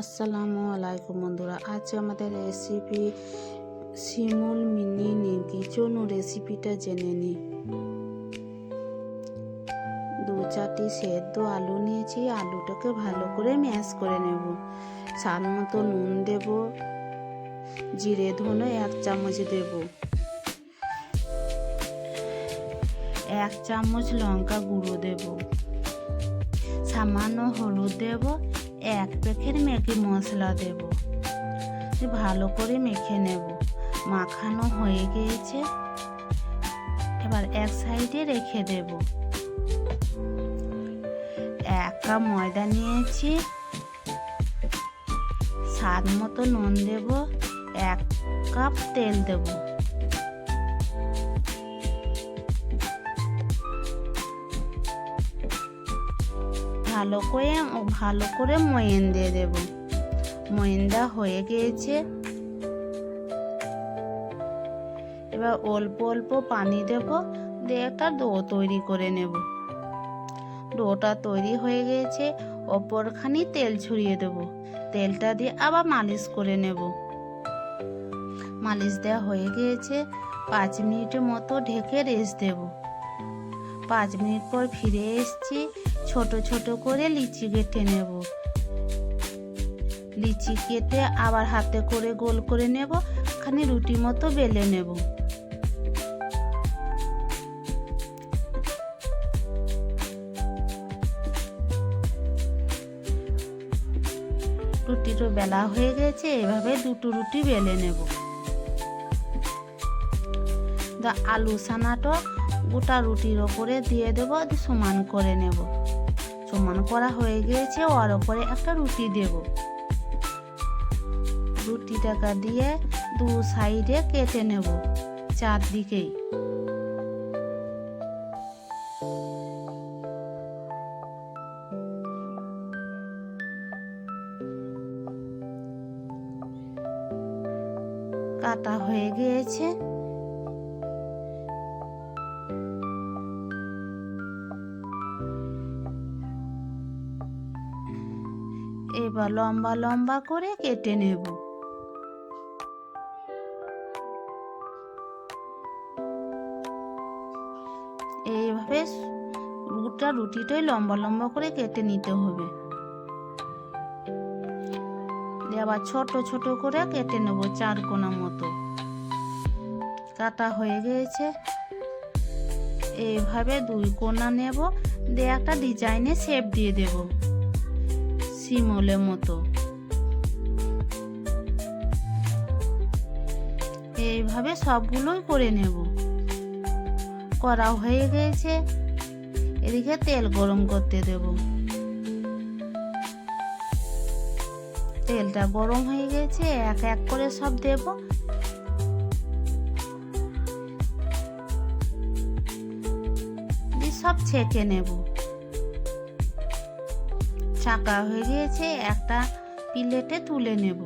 আসসালামু আলাইকুম বন্ধুরা, আজ আমাদের রেসিপি শিমুল মিনি নিমকি। চলুন রেসিপিটা জেনে নিই দু চারটি সেদ্ধ আলু নিয়েছি, আলুটাকে ভালো করে ম্যাশ করে নেব। স্বাদ মতো নুন দেব, জিরে, ধনে এক চামচ দেব। এক চামচ লঙ্কা গুঁড়ো দেব। সামান্য হলুদ দেব এক প্যাকেট ম্যাগি মশলা দেব। ভালো করে মেখে নেব। মাখানো হয়ে গিয়েছে। এবার এক সাইডে রেখে দেব। এক কাপ ময়দা নিয়েছি। স্বাদ মতো নুন দেব। এক কাপ তেল দেব। ভালো করে ভালো করে ময়েন দিয়ে দেব। ময়েনদা হয়ে গিয়েছে। এবার অল্প অল্প পানি দেব, দিয়ে একটা ডো তৈরি করে নেব। ডোটা তৈরি হয়ে গিয়েছে, ওপরখানি তেল ছড়িয়ে দেব। তেলটা দিয়ে আবার মালিশ করে নেব। মালিশ দেওয়া হয়ে গিয়েছে, পাঁচ মিনিটের মতো ঢেকে রেস্ট দেব। পাঁচ মিনিট পর ফিরে এসছি, ছোট ছোট করে লিচি কেটে নেব। লিচি কেটে আবার হাতে করে গোল করে নেব, খানি রুটি মতো বেলে নেব। রুটিরও বেলা হয়ে গেছে, এভাবে দুটো রুটি বেলে নেব। আলু সানাটো গোটা রুটির ওপরে দিয়ে দেবো সমান করে নেব। সমান করা হয়ে গিয়েছে, ওর ওপরে একটা রুটি দেব। রুটিটাকা দিয়ে দু সাইডে কেটে নেব, চারদিকেই। কাটা হয়ে গিয়েছে। এবার লম্বা লম্বা করে কেটে নেব। এইভাবে রুটা রুটিটাই লম্বা লম্বা করে কেটে নিতে হবে। আবার ছোট ছোট করে কেটে নেব চার কোনা মতো। কাটা হয়ে গিয়েছে। এইভাবে দুই কোনা নেব। দিয়ে একটা ডিজাইনে শেপ দিয়ে দেবো। শিমলের মতো। এইভাবে সবগুলোই করে নেব। করা হয়ে গেছে। এদিকে তেল গরম করতে দেব। তেলটা গরম হয়ে গেছে, এক এক করে সব দেব। সব ছেঁকে নেব। ছাকা হয়ে গিয়েছে, একটা প্লেটে তুলে নেব।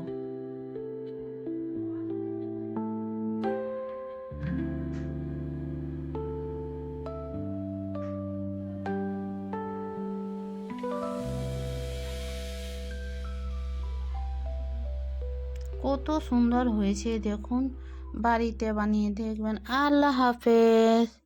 কত সুন্দর হয়েছে, দেখুন। বাড়িতে বানিয়ে দেখবেন। আল্লাহ হাফেজ।